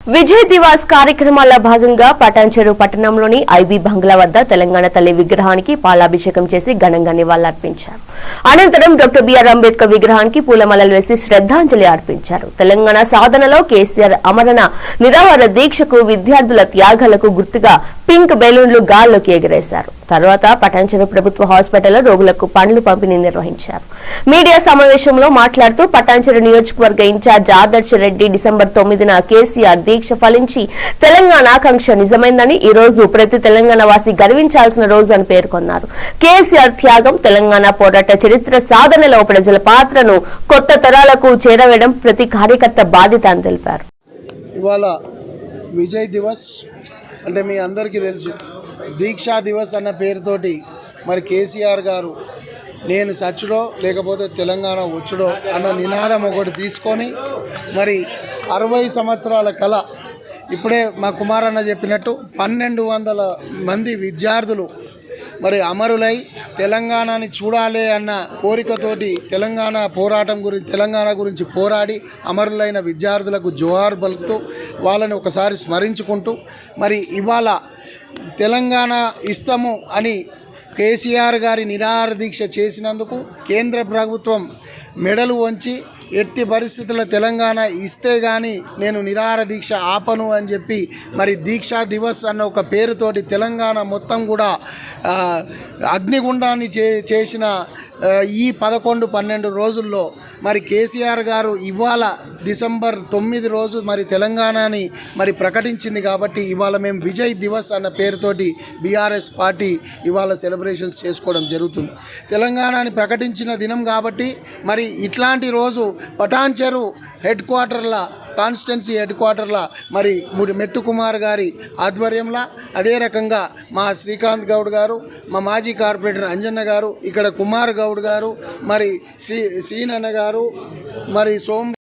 విజయ్ దివాస్ కార్యక్రమాల భాగంగా పటాన్చెరు పట్టణంలోని ఐబీ బంగ్లా వద్ద తెలంగాణ తల్లి విగ్రహానికి పాలాభిషేకం చేసి ఘనంగా నివాళులర్పించారు. అనంతరం డాక్టర్ బిఆర్ అంబేద్కర్ విగ్రహానికి పూలమాలలు వేసి శ్రద్ధాంజలి అర్పించారు. తెలంగాణ సాధనలో కేసీఆర్ అమరణ నిరాహార దీక్షకు విద్యార్థుల త్యాగాలకు గుర్తుగా పింక్ బెలూన్లు గాల్లోకి ఎగరేశారు. తర్వాత పటాన్చెరు ప్రభుత్వ హాస్పిటల్లో రోగులకు పండ్లు పంపిణీ నిర్వహించారు. మీడియా సమావేశంలో మాట్లాడుతూ పటాన్చెరు నియోజకవర్గ ఇన్ఛార్జ్ ఆదర్శ రెడ్డి డిసెంబర్ తొమ్మిదిన కేసీఆర్ దీక్ష ఫలించి తెలంగాణ ఆకాంక్ష నిజమైందని ఈ రోజు ప్రతి తెలంగాణ వాసి గర్వించాల్సిన రోజు అని పేర్కొన్నారు. కేసీఆర్ త్యాగం తెలంగాణ పోరాట చరిత్ర సాధనలో ప్రజల పాత్రను కొత్త తరాలకు చేరవేయడం ప్రతి కార్యకర్త బాధ్యత అని తెలిపారు. ఇవాళ విజయ్ దివస్ అంటే మీ అందరికీ తెలుసు దీక్షా దివస్ అన్న పేరుతోటి మరి కేసీఆర్ గారు నేను సచ్చుడో లేకపోతే తెలంగాణ వచ్చుడో అన్న నినాదం ఒకటి తీసుకొని మరి అరవై సంవత్సరాల కళ ఇప్పుడే మా కుమారన్న చెప్పినట్టు పన్నెండు వందల మంది విద్యార్థులు మరి అమరులై తెలంగాణని చూడాలి అన్న కోరికతోటి తెలంగాణ పోరాటం గురించి తెలంగాణ గురించి పోరాడి అమరులైన విద్యార్థులకు జోహార్ పలుకుతూ వాళ్ళని ఒకసారి స్మరించుకుంటూ మరి ఇవాళ తెలంగాణ ఇస్తాము అని కేసీఆర్ గారి నిరాహార దీక్ష చేసినందుకు కేంద్ర ప్రభుత్వం మెడలు వంచి ఎట్టి పరిస్థితుల్లో తెలంగాణ ఇస్తే కానీ నేను నిరాహార దీక్ష ఆపను అని చెప్పి మరి దీక్షా దివస్ అన్న ఒక పేరుతోటి తెలంగాణ మొత్తం కూడా అగ్నిగుండాన్ని చే చేసిన ఈ పదకొండు పన్నెండు రోజుల్లో మరి కేసీఆర్ గారు ఇవాళ డిసెంబర్ తొమ్మిది రోజు మరి తెలంగాణని మరి ప్రకటించింది కాబట్టి ఇవాళ మేము విజయ్ దివస్ అన్న పేరుతోటి బీఆర్ఎస్ పార్టీ ఇవాళ సెలబ్రేషన్స్ చేసుకోవడం జరుగుతుంది. తెలంగాణని ప్రకటించిన దినం కాబట్టి మరి ఇట్లాంటి రోజు పటాన్చెరు హెడ్ క్వార్టర్ల కాన్స్టిట్యున్సీ హెడ్ క్వార్టర్ల మరి ముడి మెట్టు కుమార్ గారి ఆధ్వర్యంలో అదే రకంగా మా శ్రీకాంత్ గౌడ్ గారు మా మాజీ కార్పొరేటర్ అంజన్న గారు ఇక్కడ కుమార్ గౌడ్ గారు మరి శ్రీ సీనన్న గారు మరి సోమ్